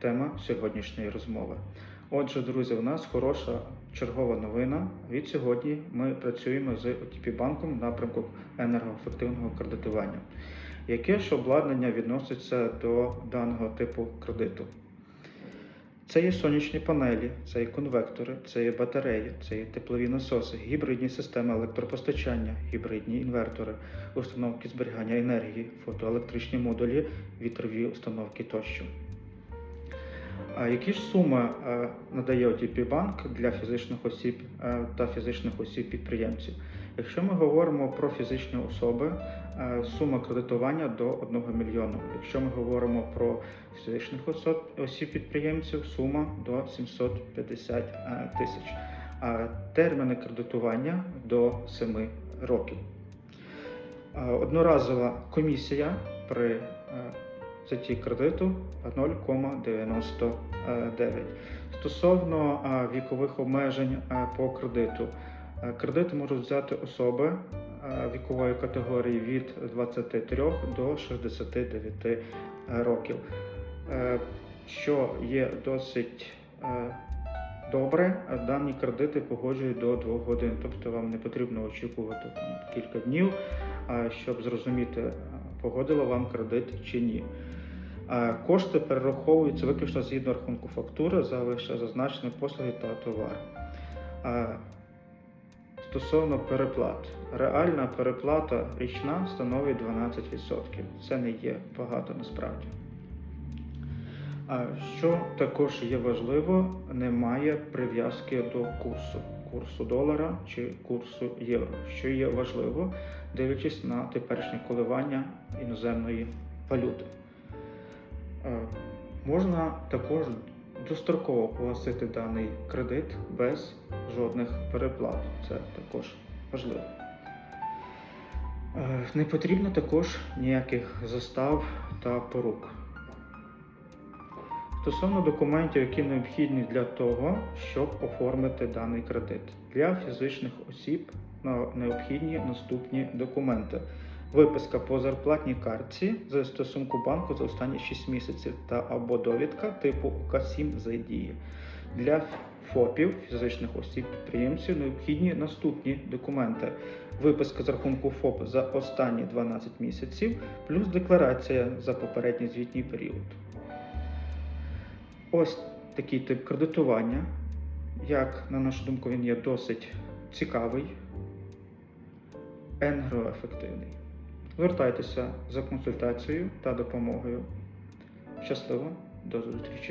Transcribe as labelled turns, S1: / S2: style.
S1: Тема сьогоднішньої розмови. Отже, друзі, у нас хороша чергова новина. Від сьогодні ми працюємо з OTP банком в напрямку енергоефективного кредитування. Яке ж обладнання відноситься до даного типу кредиту? Це є сонячні панелі, це є конвектори, це є батареї, це є теплові насоси, гібридні системи електропостачання, гібридні інвертори, установки зберігання енергії, фотоелектричні модулі, вітрові установки тощо. А які ж суми е, надає OTP банк для фізичних осіб е, та фізичних осіб підприємців? Якщо ми говоримо про фізичні особи, е, сума кредитування до 1 мільйона. Якщо ми говоримо про фізичних осіб підприємців, сума до 750 е, тисяч. А терміни кредитування до 7 років. Одноразова комісія при е, кредиту 0,99. Стосовно вікових обмежень по кредиту, кредит можуть взяти особи вікової категорії від 23 до 69 е, років, Е, що є досить е, добре. Дані кредити погоджують до 2 годин, тобто вам не потрібно очікувати кілька днів, щоб зрозуміти, погодила вам кредит чи ні. Кошти перераховуються виключно згідно рахунку фактури за лише зазначені послуги та товар. Стосовно переплат, реальна переплата річна становить 12%. Це не є багато насправді. Що також є важливо, немає прив'язки до курсу, курсу долара чи курсу євро, що є важливо, дивлячись на теперішнє коливання іноземної валюти. Можна також достроково погасити даний кредит без жодних переплат. Це також важливо. Е, Не потрібно також ніяких застав та порук. Стосовно документів, які необхідні для того, щоб оформити даний кредит. Для фізичних осіб необхідні наступні документи. Виписка по зарплатній картці за стосунку банку за останні 6 місяців та або довідка типу УК-7 за дії. Для ФОПів, фізичних осіб підприємців, необхідні наступні документи. Виписка з рахунку ФОП за останні 12 місяців, плюс декларація за попередній звітній період. Ось такий тип кредитування. Як, на нашу думку, він є досить цікавий, енергоефективний. Звертайтеся за консультацією та допомогою. Щасливо, до зустрічі!